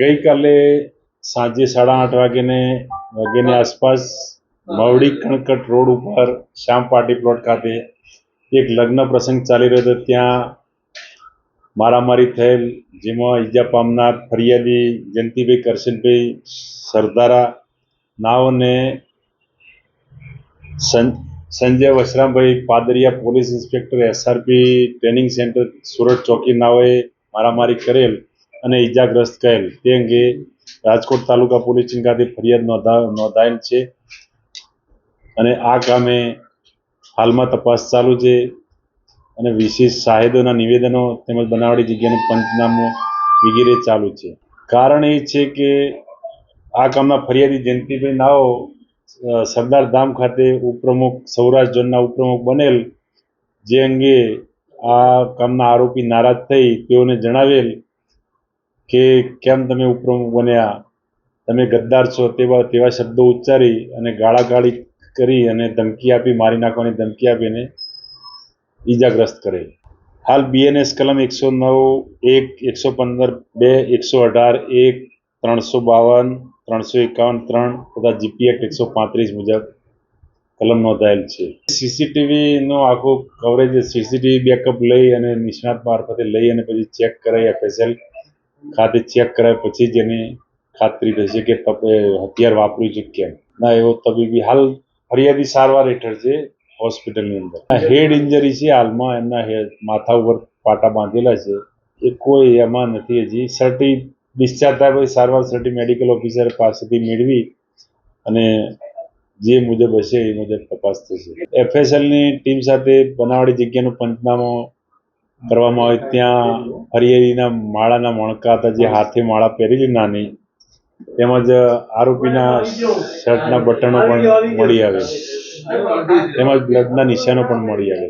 ગઈકાલે સાંજે સાડા આઠ વાગ્યાને, વાગ્યાની આસપાસ મવડી કણકટ રોડ ઉપર શ્યામ પાર્ટી પ્લોટ ખાતે એક લગ્ન પ્રસંગ ચાલી રહ્યો હતો. ત્યાં મારામારી થયેલ, જેમાં ઈજા પામનાર ફરિયાદી Jayantibhai Karshanbhai Sardara નાઓને Sanjay Vasrambhai Padariya police inspector SRP training center Surat ચોકી નાઓએ મારામારી કરેલ. અને ઈજાગ્રસ્ત કરેલ. તે અંગે રાજકોટ તાલુકા પોલીસ સ્ટેશન ખાતે ફરિયાદ નોંધા, નોંધાયેલ છે. અને આ કામે હાલમાં તપાસ ચાલુ છે અને વિશેષ સાહેદોના નિવેદનો તેમજ બનાવટી જગ્યાનું પંચનામું વગેરે ચાલુ છે. કારણ એ છે કે આ કામના ફરિયાદી જયંતિભાઈ નાઓ સરદાર ધામ ખાતે ઉપપ્રમુખ, સૌરાષ્ટ્ર ઝોનના ઉપપ્રમુખ બનેલ. જે અંગે આ કામના આરોપી નારાજ થઈ તેઓને જણાવેલ કે કેમ તમે ઉપપ્રમુખ બન્યા તમે ગદ્દાર છો તેવા તેવા શબ્દો ઉચ્ચારી અને ગાળાગાળી કરી અને ધમકી આપી, મારી નાખવાની ધમકી આપીને ઈજાગ્રસ્ત કરે. હાલ બીએનએસ કલમ એકસો નવ, એક, એકસો પંદર, બે, એકસો અઢાર, એક, ત્રણસો બાવન, ત્રણસો એકાવન, ત્રણ તથા જીપી એક્ટ એકસો પાંત્રીસ મુજબ કલમ નોંધાયેલ છે. સીસીટીવીનો આખો કવરેજ સીસીટીવી બેકઅપ લઈ અને નિષ્ણાત મારફતે લઈ અને પછી ચેક કરાય એફએસએલ ખાતે ચેક કરાય પછી જ એની ખાતરી થશે કે હથિયાર વાપર્યું છે કેમ? ના, એવો તબીબી હાલ ફરિયાદી સારવાર હેઠળ છે હોસ્પિટલની અંદર. હેડ ઇન્જરી છે, હાલમાં એમના માથા ઉપર પાટા બાંધેલા છે. એ કોઈ એમાં નથી હજી. સર્ટી ડિસ્ચાર્જ થાય પછી સારવાર સર્ટી મેડિકલ ઓફિસર પાસેથી મેળવી અને જે મુજબ હશે એ મુજબ તપાસ થશે. એફએસએલની ટીમ સાથે બનાવટી જગ્યાનું પંચનામો કરવામાં આવે ત્યાં હરિયરીના માળાના મણકા હતા, જે હાથે માળા પહેરેલી નાની, તેમજ આરોપીના શર્ટના બટનો પણ મળી આવે તેમજ બ્લડના નિશાનો પણ મળી આવે